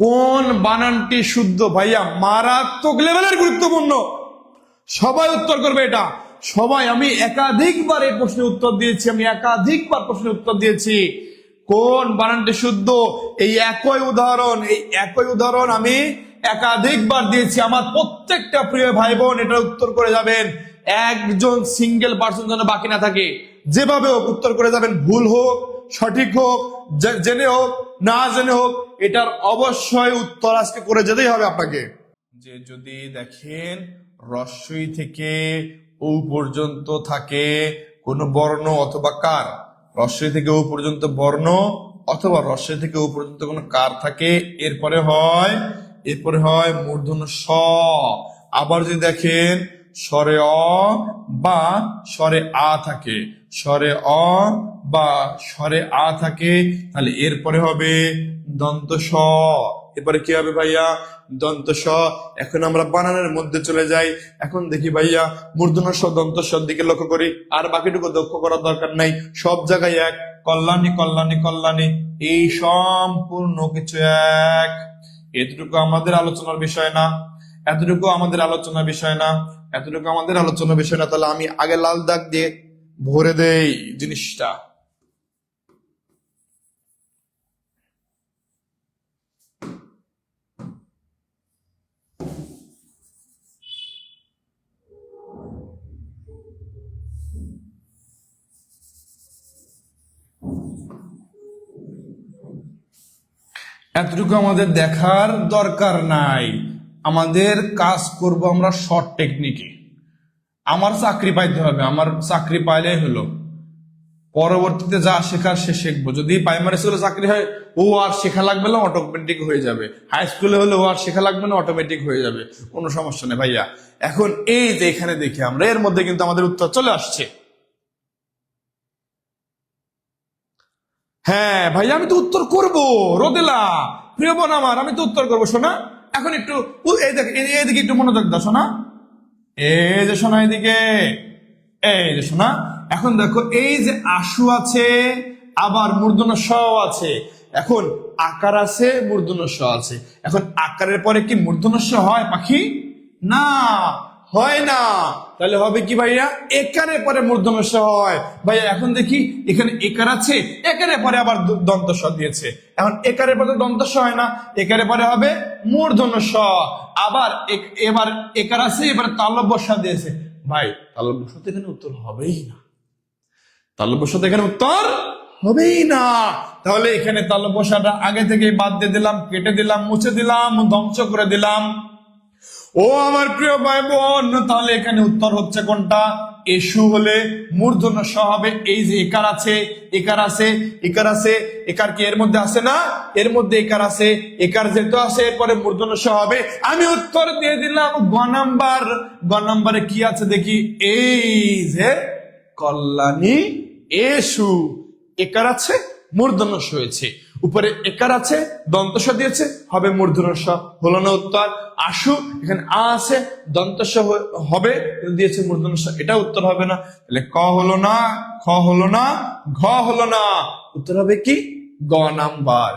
কোন বানানটি শুদ্ধ? ভাইয়া, মারাত্মক লেভেলের গুরুত্বপূর্ণ। সবাই উত্তর করবে এটা। সবাই, আমি একাধিকবার এই প্রশ্নের উত্তর দিয়েছি, আমি একাধিকবার প্রশ্নের উত্তর দিয়েছি। কোন বানানটি শুদ্ধ? এই একই উদাহরণ, এই একই উদাহরণ আমি একাধিকবার দিয়েছি। আমার প্রত্যেকটা প্রিয় ভাই বোন এটা উত্তর করে যাবেন। একজন সিঙ্গেল পার্সন যেন বাকি না থাকে। যেভাবে হোক, উত্তর করে যাবেন। ভুল হোক, সঠিক হোক জেনে হোক, না জেনে হোক এটার অবশ্যই উত্তর আজকে করে যেতেই হবে আপনাকে। যে যদি দেখেন রস্যই থেকে ও পর্যন্ত থাকে কোন বর্ণ অথবা কার? রস্যই থেকে ও পর্যন্ত বর্ণ অথবা রস্যই থেকে ও পর্যন্ত কোনো কার থাকে? এরপরে হয় এরপরে হয় মূর্ধন্য স। আবার যদি দেখেন স্বরে অ বা স্বরে আ থাকে। স্বরে অ বা স্বরে আ থাকে, তাহলে এরপরে হবে দন্ত স। এরপরে কি হবে ভাইয়া? দন্ত স। এখন আমরা বানানের মধ্যে চলে যাই। এখন দেখি ভাইয়া, মূর্ধন্য স দন্ত স দিকে লক্ষ্য করি। আর বাকিটুকু দক্ষ করার দরকার নাই। সব জায়গায় এক। কল্যাণী কল্যাণী কল্যাণী। এই সম্পূর্ণ কিছু এক। এতটুকু আমাদের আলোচনার বিষয় না। এতটুকু আমাদের আলোচনার বিষয় না। এতটুকু আমাদের আলোচনা বিষয় না, তাহলে আমি আগে লাল দাগ দিয়ে ভরে দেই জিনিসটা। এতটুকু আমাদের দেখার দরকার নাই। আমাদের কাজ করব আমরা শর্ট টেকনিকে আমার চাকরি পাইতে হবে, আমার চাকরি পাইলেই হলো। পরবর্তীতে যা শেখার সে শিখব। যদি প্রাইমারি স্কুলে চাকরি হয়, ও আর শেখা লাগবে না অটোমেটিক হয়ে যাবে। হাই স্কুলে হলে ও আর শেখা লাগবে না অটোমেটিক হয়ে যাবে। কোনো সমস্যা নেই ভাইয়া। এখন এই যে এখানে দেখি আমরা, এর মধ্যে কিন্তু আমাদের উত্তর চলে আসছে। হ্যাঁ ভাইয়া আমি তো উত্তর করব, রোদেলা। প্রিয় বোন আমার, আমি তো উত্তর করব, শোনা। এখন একটু এই দেখ এইদিকে একটু মনোযোগ দাও, শোনা। এই যে শোনা এদিকে। এই যে শোনা। এখন দেখো, এই যে আশু আছে, আবার মূর্ধন স আছে। এখন আকার আছে, মূর্ধন্য স আছে। এখন আকারের পরে কি মূর্ধন্য স হয়, পাখি? না। হয় না। তাহলে হবে কি ভাইয়া? একারের পরে মূর্ধন্য স হয়। ভাইয়া, এখন দেখি, এখানে একার আছে একারের পরে আবার দন্ত স দিয়েছে। এখন একারের পরে দন্ত স হয় না, একারে পরে হবে মূর্ধন্য স আবার এবার একার আছে, এবার তালব্য স দিয়েছে। ভাই তালব্য স এখানে উত্তর হবেই না। তালব্য স এখানে উত্তর হবেই না। তাহলে এখানে তালব্য সাটা আগে থেকে বাদ দিয়ে দিলাম, কেটে দিলাম, মুছে দিলাম, ধ্বংস করে দিলাম। ও আমার প্রিয় ভাই বোন তাহলে এখানে উত্তর হচ্ছে কোনটা? এসু হলে মূর্ধন্য স হবে। এই যে একার আছে একার আছে একার আছে, একার কি এর মধ্যে আছে না? এর মধ্যে একার আছে, একার যেহেতু আছে, এরপরে মূর্ধন্য স হবে। আমি উত্তর দিয়ে দিলাম গ নাম্বার। গ নাম্বারে কি আছে দেখি? এই যে কল্যাণী এসু। একার আছে মূর্ধন্য স হয়েছে। উপরে একার আছে দন্তস দিয়েছে, হবে মূর্ধনস হলো না উত্তর? আশু, এখানে আ আছে দন্তস হবে দিয়েছে মূর্ধনস এটা উত্তর হবে না। তাহলে ক হলো না, খ হলো না, ঘ হলো না। উত্তর হবে কি? গ নাম্বার।